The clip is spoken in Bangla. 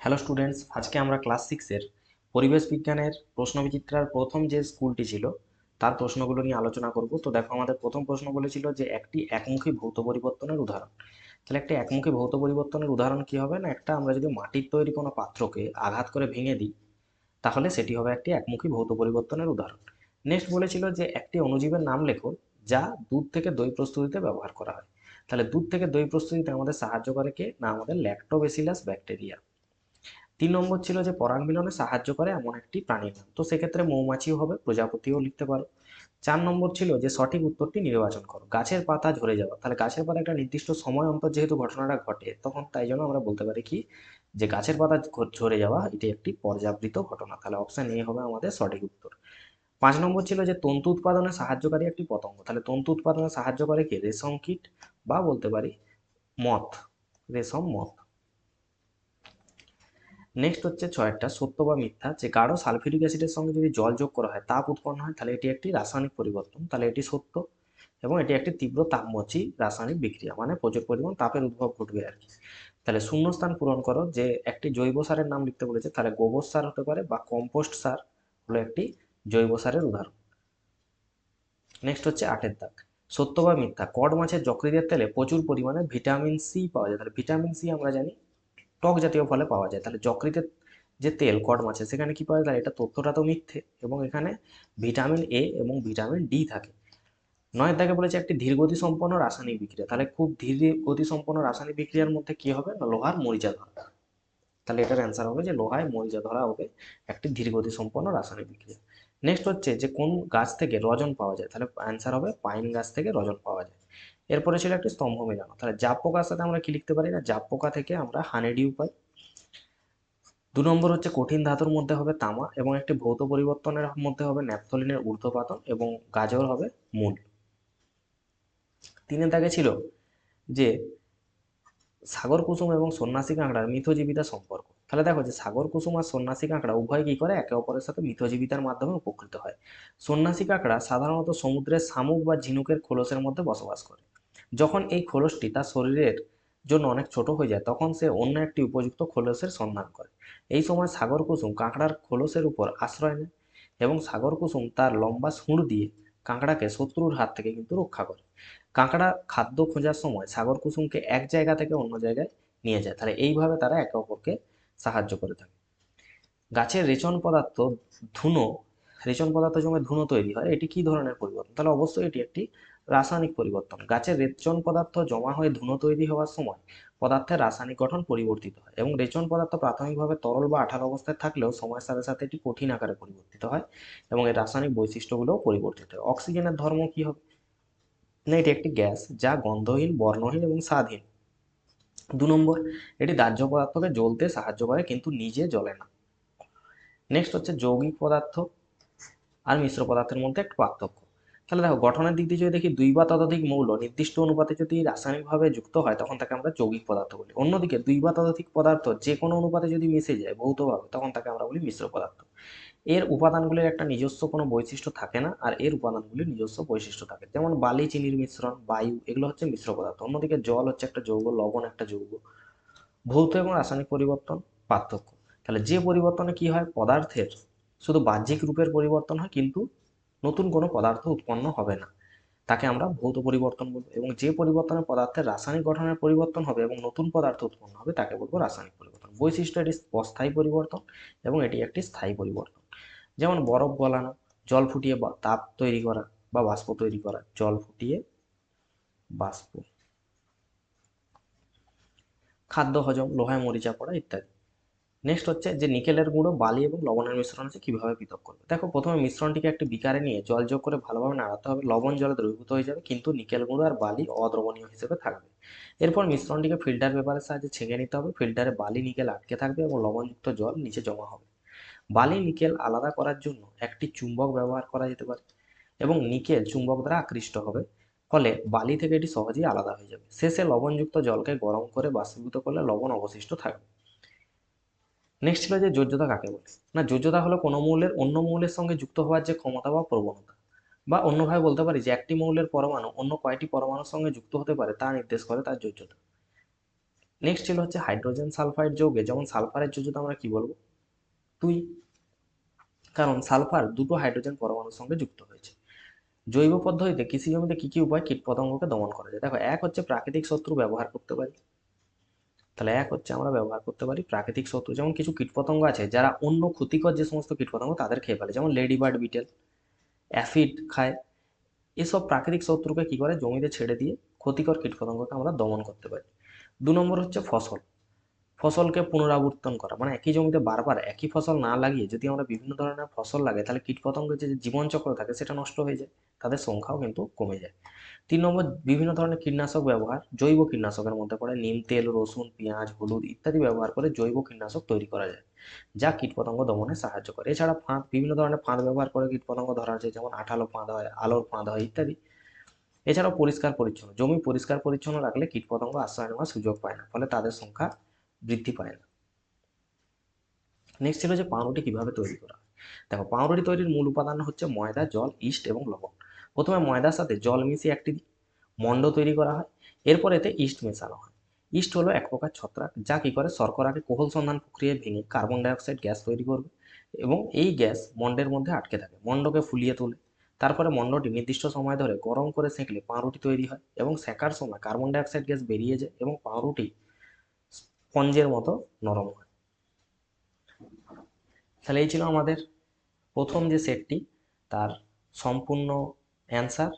হ্যালো স্টুডেন্টস, আজকে আমরা ক্লাস সিক্সের পরিবেশ বিজ্ঞানের প্রশ্নবিচিত্রার প্রথম যে স্কুলটি ছিল, তার প্রশ্নগুলো নিয়ে আলোচনা করব। তো দেখো আমাদের প্রথম প্রশ্ন বলেছিল যে একটি একমুখী ভৌত পরিবর্তনের উদাহরণ। তাহলে একটি একমুখী ভৌত পরিবর্তনের উদাহরণ কি হবে না? একটা আমরা যদি মাটির তৈরি কোনো পাত্রকে আঘাত করে ভেঙে দিই, তাহলে সেটি হবে একটি একমুখী ভৌত পরিবর্তনের উদাহরণ। নেক্সট বলেছিল যে একটি অণুজীবের নাম লেখো, যা দুধ থেকে দই প্রস্তুতিতে ব্যবহার করা হয়। তাহলে দুধ থেকে দই প্রস্তুতিতে আমাদের সাহায্য করে কে? না, আমাদের ল্যাক্টোবেসিলাস ব্যাকটেরিয়া তিন নম্বর ছিল যে পরাগ মিলনে সাহায্য করে এমন একটি প্রাণীর নাম তো সেক্ষেত্রে মৌমাছিও হবে, প্রজাপতিও লিখতে পারো। চার নম্বর ছিল যে সঠিক উত্তরটি নির্বাচন করো। গাছের পাতা ঝরে যাওয়া। তাহলে গাছের পাতা একটা নির্দিষ্ট সময় অন্তর যেহেতু ঘটনাটা ঘটে, তখন তাই জন্য আমরা বলতে পারি কি, যে গাছের পাতা ঝরে যাওয়া, এটি একটি পর্যাবৃত ঘটনা। তাহলে অপশন এ হবে আমাদের সঠিক উত্তর। পাঁচ নম্বর ছিল যে তন্তু উৎপাদনে সাহায্যকারী একটি পতঙ্গ। তাহলে তন্তু উৎপাদনে সাহায্য করে কি? রেশম কীট বা বলতে পারি মথ। রেশম মথ। নেক্সট হচ্ছে ছয়টা সত্য বা মিথ্যা। যে গাঢ় সালফিউরিক অ্যাসিডের সঙ্গে যদি জল যোগ করা হয়, তাপ উৎপন্ন হয়, তাহলে এটি একটি রাসায়নিক পরিবর্তন। তাহলে এটি সত্য এবং এটি একটি তীব্র তাপমোচী রাসায়নিক বিক্রিয়া মানে প্রচুর পরিমাণ তাপের উদ্ভব ঘটবে আর কি। তাহলে শূন্যস্থান পূরণ করো, যে একটি জৈব সারের নাম লিখতে বলেছে, তাহলে গোবর সার হতে পারে বা কম্পোস্ট সার হলো একটি জৈব সারের উদাহরণ। নেক্সট হচ্ছে আটের দাগ, সত্য বা মিথ্যা। কড মাছের যকৃতের তেলে প্রচুর পরিমাণে ভিটামিন সি পাওয়া যায়। তাহলে ভিটামিন সি আমরা জানি টক জাতীয় ফলে পাওয়া যায়। তাহলে যকৃতের যে তেল কড মাছে সেখানে কি পাওয়া যায়? এটা তথ্যটা তো মিথ্যে এবং এখানে ভিটামিন এ এবং ভিটামিন ডি থাকে। নয় তাকে বলেছে একটি ধীরগতি সম্পন্ন রাসায়নিক বিক্রিয়া। তাহলে খুব ধীর গতি সম্পন্ন রাসায়নিক বিক্রিয়ার মধ্যে কি হবে? না, লোহার মরিচা ধরা। তাহলে এটার অ্যান্সার হবে যে লোহায় মরিচা ধরা হবে একটি ধীরগতি সম্পন্ন রাসায়নিক বিক্রিয়া। নেক্সট হচ্ছে যে কোন গাছ থেকে রজন পাওয়া যায়? তাহলে অ্যান্সার হবে পাইন গাছ থেকে রজন পাওয়া যায়। এরপরে ছিল একটি স্তম্ভ মেলানো। তাহলে জাপ পোকার সাথে আমরা কি লিখতে পারি না? জাপ পোকা থেকে আমরা হানেডিউ পাই। দু নম্বর হচ্ছে কঠিন ধাতুর মধ্যে হবে তামা এবং একটি ভৌত পরিবর্তনের মধ্যে হবে ন্যাপথলিনের ঊর্ধ্বপাতন এবং গাজর হবে মূল। তিনের দাগে ছিল যে সাগর কুসুম এবং সন্ন্যাসী কাঁকড়ার মিথজীবিতা সম্পর্ক। তাহলে দেখো যে সাগর কুসুম আর সন্ন্যাসী কাঁকড়া উভয় কি করে? একে অপরের সাথে মিথজীবিতার মাধ্যমে উপকৃত হয়। সন্ন্যাসী কাঁকড়া সাধারণত সমুদ্রের শামুক বা ঝিনুকের খোলসের মধ্যে বসবাস করে। যখন এই খোলসটি তার শরীরের জন্য অনেক ছোট হয়ে যায়, তখন সে অন্য একটি উপযুক্ত খোলসের সন্ধান করে। এই সময় সাগর কুসুম কাঁকড়ার খোলসের উপর আশ্রয় নেয় এবং সাগর কুসুম তার লম্বা সুঁড় দিয়ে কাঁকড়াকে শত্রুর হাত থেকে কিন্তু রক্ষা করে। কাঁকড়া খাদ্য খোঁজার সময় সাগর কুসুমকে এক জায়গা থেকে অন্য জায়গায় নিয়ে যায়। তাহলে এইভাবে তারা একে অপরকে সাহায্য করে থাকে। গাছের রেচন পদার্থ ধুনো, রেচন পদার্থ জমে ধুনো তৈরি হয়। এটি কি ধরনের পরিবর্তন? তাহলে অবশ্যই এটি একটি রাসায়নিক পরিবর্তন। গাছের রেচন পদার্থ জমা হয়ে ধুনো তৈরি হওয়ার সময় পদার্থের রাসায়নিক গঠন পরিবর্তিত হয় এবং রেচন পদার্থ প্রাথমিকভাবে তরল বা আঠার অবস্থায় থাকলেও সময়ের সাথে সাথে এটি কঠিন আকারে পরিবর্তিত হয় এবং এর রাসায়নিক বৈশিষ্ট্যগুলোও পরিবর্তিত হয়। অক্সিজেনের ধর্ম কি হবে? না, এটি একটি গ্যাস যা গন্ধহীন, বর্ণহীন এবং স্বাদহীন দু নম্বর, এটি দাহ্য পদার্থকে জ্বলতে সাহায্য করে কিন্তু নিজে জ্বলে না। নেক্সট হচ্ছে যৌগিক পদার্থ। আর মিশ্র পদার্থের মধ্যে একটু পার্থক্য। তাহলে দেখো, গঠনের দিক দিয়ে যদি দেখি, দুই বা ততোধিক মৌল নির্দিষ্ট অনুপাতে যদি রাসায়নিকভাবে যুক্ত হয়, তখন তাকে আমরা যৌগিক পদার্থ বলি। অন্যদিকে, দুই বা ততোধিক পদার্থ যে কোনো অনুপাতে যদি মিশে যায় ভৌতভাবে, তখন তাকে আমরা বলি মিশ্র পদার্থ। এর উপাদানগুলির একটা নিজস্ব কোনো বৈশিষ্ট্য থাকে না, আর এর উপাদানগুলির নিজস্ব বৈশিষ্ট্য থাকে। যেমন বালি চিনির মিশ্রণ, বায়ু, এগুলো হচ্ছে মিশ্র পদার্থ। অন্যদিকে, জল হচ্ছে একটা যৌগ, লবণ একটা যৌগ। ভৌত এবং রাসায়নিক পরিবর্তন পার্থক্য। তাহলে যে পরিবর্তনে কি হয়? পদার্থের শুধু বাহ্যিক রূপের পরিবর্তন হয়, কিন্তু নতুন কোনো পদার্থ উৎপন্ন হবে না। তাকে আমরা ভৌত পরিবর্তন বলব এবং যে পরিবর্তনের পদার্থের রাসায়নিক গঠনের পরিবর্তন হবে এবং নতুন পদার্থ উৎপন্ন হবে তাকে বলব রাসায়নিক পরিবর্তন। বৈশিষ্ট্য এটি অস্থায়ী পরিবর্তন এবং এটি একটি স্থায়ী পরিবর্তন। যেমন বরফ গলানো, জল ফুটিয়ে তাপ তৈরি করা বা বাষ্প তৈরি করা, জল ফুটিয়ে বাষ্প। খাদ্য হজম, লোহায় মরিচা পড়া ইত্যাদি। নেক্সট হচ্ছে যে নিকেলের গুঁড়ো, বালি এবং লবণের মিশ্রণ আছে কীভাবে পৃথক করবে? দেখো, প্রথমে মিশ্রণটিকে একটি বিকারে নিয়ে জল যোগ করে ভালোভাবে নাড়াতে হবে। লবণ জলে দ্রবীভূত হয়ে যাবে, কিন্তু নিকেল গুঁড়ো আর বালি অদ্রবণীয় হিসেবে থাকবে। এরপর মিশ্রণটিকে ফিল্টার পেপারের সাহায্যে ছেঁকে নিতে হবে। ফিল্টারে বালি, নিকেল আটকে থাকবে এবং লবণযুক্ত জল নিচে জমা হবে। বালি, নিকেল আলাদা করার জন্য একটি চুম্বক ব্যবহার করা যেতে পারে এবং নিকেল চুম্বক দ্বারা আকৃষ্ট হবে, ফলে বালি থেকে এটি সহজেই আলাদা হয়ে যাবে। শেষে লবণযুক্ত জলকে গরম করে বাষ্পীভূত করলে লবণ অবশিষ্ট থাকবে। নেক্সট ছিল যে যোজ্যতা কাকে বলে? না, যোজ্যতা হলো কোনো মৌলের অন্য মৌলের সঙ্গে যুক্ত হওয়ার যে ক্ষমতা বা প্রবণতা। বা অন্যভাবে বলতে পারি যে একটি মৌলের পরমাণু অন্য কয়টি পরমাণুর সঙ্গে যুক্ত হতে পারে তা নির্দেশ করে তার যোজ্যতা। নেক্সট ছিল হচ্ছে হাইড্রোজেন সালফাইড যৌগে। যেমন সালফারের যোজতা আমরা কি বলব? দুই কারণ সালফার দুটো হাইড্রোজেন পরমাণুর সঙ্গে যুক্ত হয়েছে। জৈব পদ্ধতিতে কৃষি জমিতে কি কি উপায় কীটপতঙ্গকে দমন করা যায়? দেখো, এক হচ্ছে প্রাকৃতিক শত্রু ব্যবহার করতে পারি। তাহলে এক হচ্ছে আমরা ব্যবহার করতে পারি প্রাকৃতিক শত্রু, যেমন কিছু কীটপতঙ্গ আছে, যারা অন্য ক্ষতিকর যে সমস্ত কীটপতঙ্গ তাদের খেয়ে ফেলে, যেমন লেডি বার্ড, বিটেল, অ্যাফিড খায়। এসব প্রাকৃতিক শত্রুকে কী করে? জমিতে ছেড়ে দিয়ে ক্ষতিকর কীটপতঙ্গকে আমরা দমন করতে পারি। দু নম্বর হচ্ছে ফসল। ফসলকে পুনরাবর্তন করা। মানে একই জমিতে বারবার একই ফসল না লাগিয়ে যদি আমরা বিভিন্ন ধরনের ফসল লাগাই, তাহলে কীটপতঙ্গের যে জীবনচক্র থাকে সেটা নষ্ট হয়ে যায়। তাদের সংখ্যাও কিন্তু কমে যায়। তিন নম্বর, বিভিন্ন ধরনের কীটনাশক ব্যবহার, জৈব কীটনাশকের মধ্যে পড়ে নিম, তেল, রসুন, পেঁয়াজ, হলুদ ইত্যাদি ব্যবহার করে জৈব কীটনাশক তৈরি করা যায়, যা কীটপতঙ্গ দমনে সাহায্য করে। এছাড়া ফাঁদ, বিভিন্ন ধরনের ফাঁদ ব্যবহার করে কীটপতঙ্গ ধরা যায়, যেমন আঠালো ফাঁদ হয়, আলোর ফাঁদ হয় ইত্যাদি। এছাড়াও পরিষ্কার পরিচ্ছন্ন, জমি পরিষ্কার পরিচ্ছন্ন রাখলে কীটপতঙ্গ আশ্রয় নেওয়ার সুযোগ পায় না, ফলে তাদের সংখ্যা বৃদ্ধি পায় না। নেক্সট ছিল যে পাউরুটি কীভাবে তৈরি করা? দেখো, পাউরুটি তৈরির মূল উপাদান হচ্ছে ময়দা, জল, ইস্ট এবং লবণ। প্রথমে ময়দার সাথে জল মিশিয়ে একটি মণ্ড তৈরি করা হয়। এরপর এতে ইস্ট মেশানো হয়। ইস্ট হলো এক প্রকার ছত্রাক, যা কি করে? শর্করাকে কোহল সন্ধান প্রক্রিয়ায় ভেঙে কার্বন ডাইঅক্সাইড গ্যাস তৈরি করবে এবং এই গ্যাস মণ্ডের মধ্যে আটকে থাকে। মণ্ডকে ফুলিয়ে তোলে। তারপরে মণ্ডটি নির্দিষ্ট সময় ধরে গরম করে সেঁকলে পাউরুটি তৈরি হয় এবং সেঁকার সময় কার্বন ডাইঅক্সাইড গ্যাস বেরিয়ে যায় এবং পাউরুটি স্পঞ্জের মতো নরম হয়। তাহলে এই ছিল আমাদের প্রথম যে সেটটি তার সম্পূর্ণ অ্যান্সার